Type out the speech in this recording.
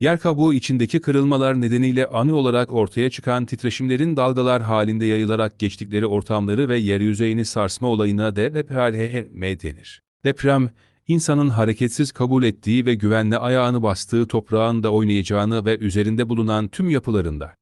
Yer kabuğu içindeki kırılmalar nedeniyle ani olarak ortaya çıkan titreşimlerin dalgalar halinde yayılarak geçtikleri ortamları ve yeryüzeyini sarsma olayına deprem denir. Deprem, insanın hareketsiz kabul ettiği ve güvenle ayağını bastığı toprağın da oynayacağını ve üzerinde bulunan tüm yapılarında